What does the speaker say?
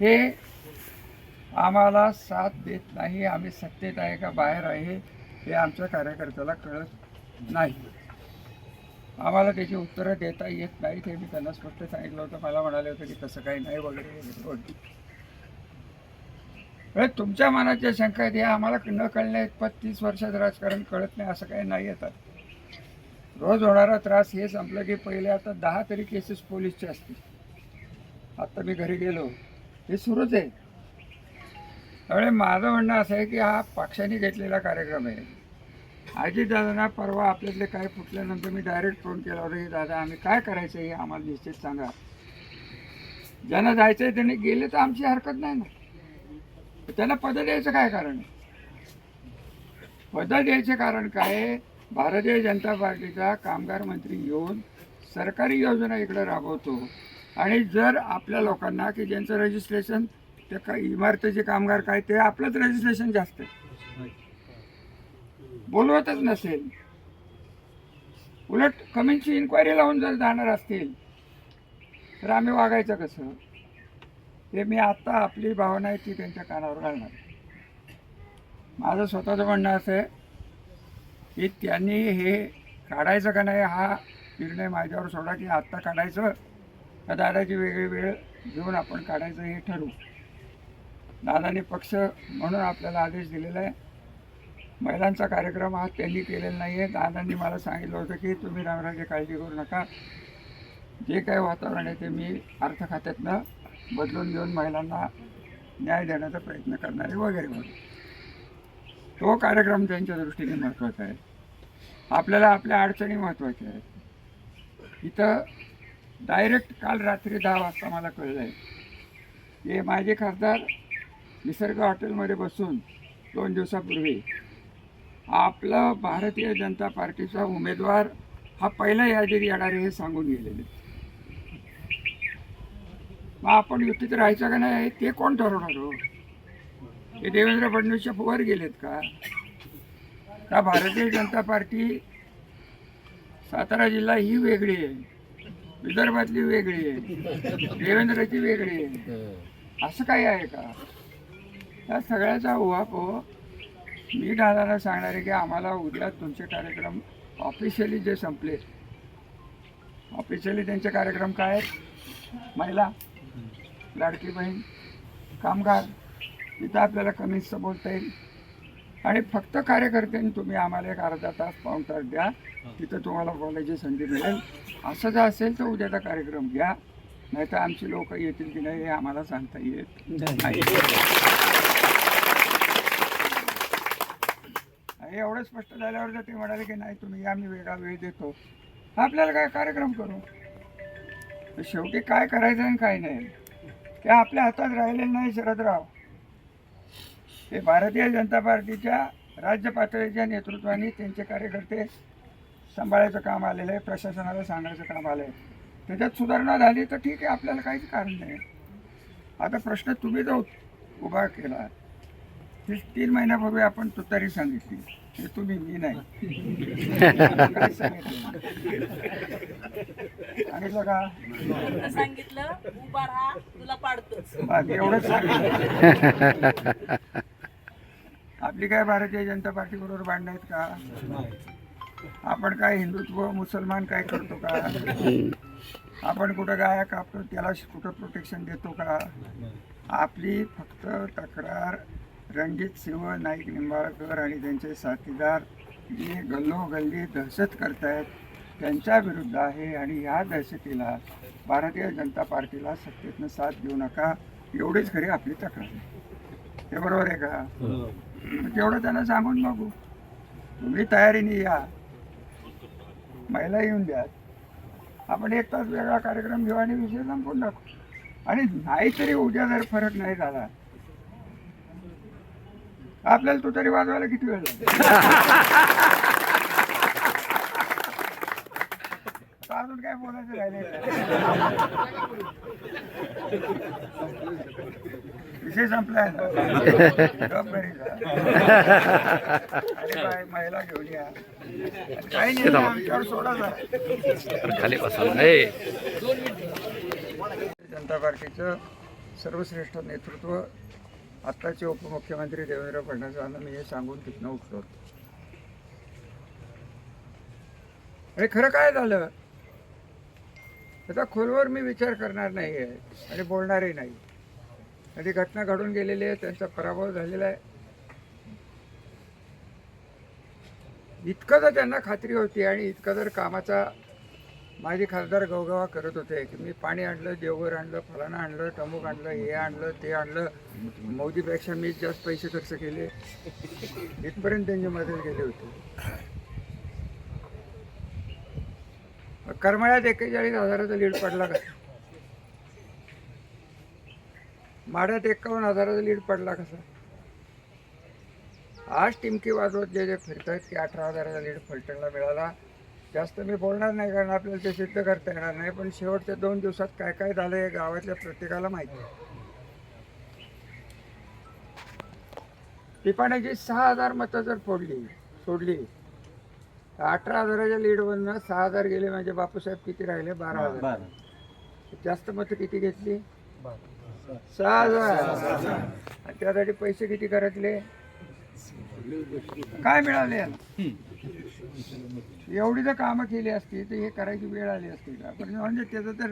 हे आम्हाला साथ देत नाही. आम्ही सत्तेत आहे का बाहेर आहे हे आमच्या कार्यकर्त्याला कळत नाही. आम्हाला त्याची उत्तरं देता येत नाहीत हे मी त्यांना स्पष्ट सांगितलं होतं. मला म्हणाले होते की तसं काही नाही वगैरे म्हणजे तुमच्या मनात ज्या शंका आहेत ह्या आम्हाला न कळण्या पण तीस वर्षात राजकारण कळत नाही असं काही नाही येतात रोज होणारा त्रास हे संपलं की पहिले आता दहा तरी केसेस पोलीसचे असतील. आत्ता मी घरी गेलो. हे सुरूच आहे. त्यामुळे माझं म्हणणं असं आहे की हा पक्षाने घेतलेला कार्यक्रम आहे. अजितदादांना परवा आपल्यातले काय फुटल्यानंतर मी डायरेक्ट फोन केला होता की दादा आम्ही काय करायचं हे आम्हाला निश्चित सांगा. ज्यांना जायचं आहे त्यांनी गेले तर आमची हरकत नाही ना. त्यांना पद द्यायचं काय कारण पद द्यायचं कारण काय? भारतीय जनता पार्टीचा कामगार मंत्री येऊन सरकारी योजना इकडं राबवतो. आणि जर आपल्या लोकांना की ज्यांचं रजिस्ट्रेशन ते काय इमारतीचे कामगार काय ते आपलंच रजिस्ट्रेशन जास्त आहे. बोलवतच नसेल. उलट कमींची इन्क्वायरी लावून जर जाणार असतील तर आम्ही वागायचं कसं? हे मी आत्ता आपली भावना आहे ती त्यांच्या कानावर घालणार. माझं स्वतःचं म्हणणं असं आहे की त्यांनी हे काढायचं का नाही हा निर्णय माझ्यावर सोडा की आत्ता काढायचं. त्या दादाची वेगळी वेळ घेऊन आपण काढायचं हे ठरवू. दादाने पक्ष म्हणून आपल्याला आदेश दिलेला आहे. महिलांचा कार्यक्रम हा त्यांनी केलेला नाही आहे. दादांनी मला सांगितलं होतं की तुम्ही रामराजे काळजी करू नका. जे काही वातावरण आहे ते मी अर्थ खात्यातनं बदलून घेऊन महिलांना न्याय देण्याचा प्रयत्न करणारे वगैरे वगैरे तो कार्यक्रम त्यांच्या दृष्टीने महत्त्वाचा आहे. आपल्याला आपल्या अडचणी महत्त्वाच्या आहेत. इथं डायरेक्ट काल रात्री दहा वाजता मला कळलं आहे की माझे खासदार निसर्ग हॉटेलमध्ये बसून दोन दिवसापूर्वी. आपलं भारतीय जनता पार्टीचा उमेदवार हा पहिला यादीत येणार आहे हे सांगून गेलेले. मग आपण युतीत राहायचं का नाही? ते कोण ठरवणार हो? हे देवेंद्र फडणवीसच्या वर गेलेत का? का भारतीय जनता पार्टी सातारा जिल्हा ही वेगळी आहे. विदर्भातली वेगळी आहे. देवेंद्रची वेगळी आहे. असं काही आहे का? या सगळ्याचा उहापो हो. मी दादाला सांगणार आहे की आम्हाला उद्या तुमचे कार्यक्रम ऑफिशियली जे संपले ऑफिशियली त्यांचे कार्यक्रम काय आहेत? महिला लाडकी बहीण कामगार तिथं आपल्याला कमीच बोलता येईल. आणि फक्त कार्यकर्त्यांनी तुम्ही आम्हाला एक अर्धा तास पाऊण तास द्या. तिथं तुम्हाला बोलायची संधी मिळेल. असं जर असेल तर उद्याचा कार्यक्रम घ्या. नाही तर आमची लोक येतील की नाही हे आम्हाला सांगता येत नाही. हे एवढं स्पष्ट झाल्यावर जर ते म्हणाले की नाही तुम्ही या मी वेगळा वेळ देतो. आपल्याला काय कार्यक्रम करू? शेवटी काय करायचं आणि काय नाही? ते आपल्या हातात राहिलेलं नाही शरदराव. ते भारतीय जनता पार्टीच्या राज्य पातळीच्या नेतृत्वाने त्यांचे कार्यकर्ते सांभाळायचं काम आलेलं आहे प्रशासनाला सांगायचं काम आलं आहे त्याच्यात सुधारणा झाली तर ठीक आहे आपल्याला काहीच कारण नाही. आता प्रश्न तुम्ही जो उभा केला ही तीन महिन्यापूर्वी आपण तुतारी सांगितली. हे तुम्ही मी नाही. सांगितलं का? सांगितलं उभा राहा तुला पाडतोच. बाकी एवढंच सांगितलं. आपली काय भारतीय जनता पार्टी बरोबर आहेत का? आपण काय हिंदुत्व मुसलमान काय करतो का? आपण कुठं गाया कापतो त्याला कुठं प्रोटेक्शन देतो का? आपली फक्त तक्रार रणजित सिंह नाईक निंबाळकर आणि त्यांचे साथीदार जे गल्लोगल्ली दहशत करतायत त्यांच्या विरुद्ध आहे आणि ह्या दहशतीला भारतीय जनता पार्टीला सत्तेतनं साथ देऊ नका एवढीच खरी आपली तक्रार आहे. हे बरोबर आहे का? हो. तेवढं त्यांना सांगून बघू. तुम्ही तयारीने या. महिला येऊन द्या. आपण एक तास वेगळा कार्यक्रम घेऊ आणि विषय संपून टाकू. आणि नाहीतरी उद्या जर फरक नाही झाला आपल्याला तो तरी वाजवायला किती वेळ लागेल? अजून काय बोलायचं राहिले विषय संपलाय. महिला घेऊन या. काही नाही आमच्यावर सोडा. खाली जनता पार्टीचं सर्वश्रेष्ठ नेतृत्व आत्ताचे उपमुख्यमंत्री देवेंद्र फडणवीसांना मी हे सांगून तिथनं उठलो. आणि खरं काय झालं? त्याचा खोलवर मी विचार करणार नाही आहे आणि बोलणारही नाही. आणि घटना घडून गेलेली आहे त्यांचा पराभव झालेला आहे. इतकं जर त्यांना खात्री होती आणि इतकं जर कामाचा माझे खासदार गवगवा करत होते की मी पाणी आणलं देवघर आणलं फलाना आणलं टमुक आणलं हे आणलं ते आणलं. मोदीपेक्षा मी जास्त पैसे खर्च केले. इथपर्यंत त्यांची मदत गेली होती मग करमाळ्यात एक्केचाळीस हजाराचा लीड पडला का? माड्यात एक्कावन्न हजाराचा लीड पडला कसा आज टिमकी वाजवत जे जे फिरतायत की अठरा हजाराचा लीड फलटणला मिळाला. जास्त मी बोलणार नाही कारण आपल्याला ते सिद्ध करता येणार नाही पण शेवटच्या दोन दिवसात काय काय झालं हे गावातल्या प्रत्येकाला माहिती आहे. टिपाण्याची सहा हजार मतं जर फोडली सोडली अठरा हजाराच्या लीडवरनं सहा हजार गेले माझे बापूसाहेब. किती राहिले? बारा हजार. जास्त मतं किती घेतली? सहा हजार. आणि त्यासाठी पैसे किती करतले काय मिळाले? एवढी जर कामं केली असती तर हे करायची वेळ आली असती. का पण म्हणजे त्याचं तर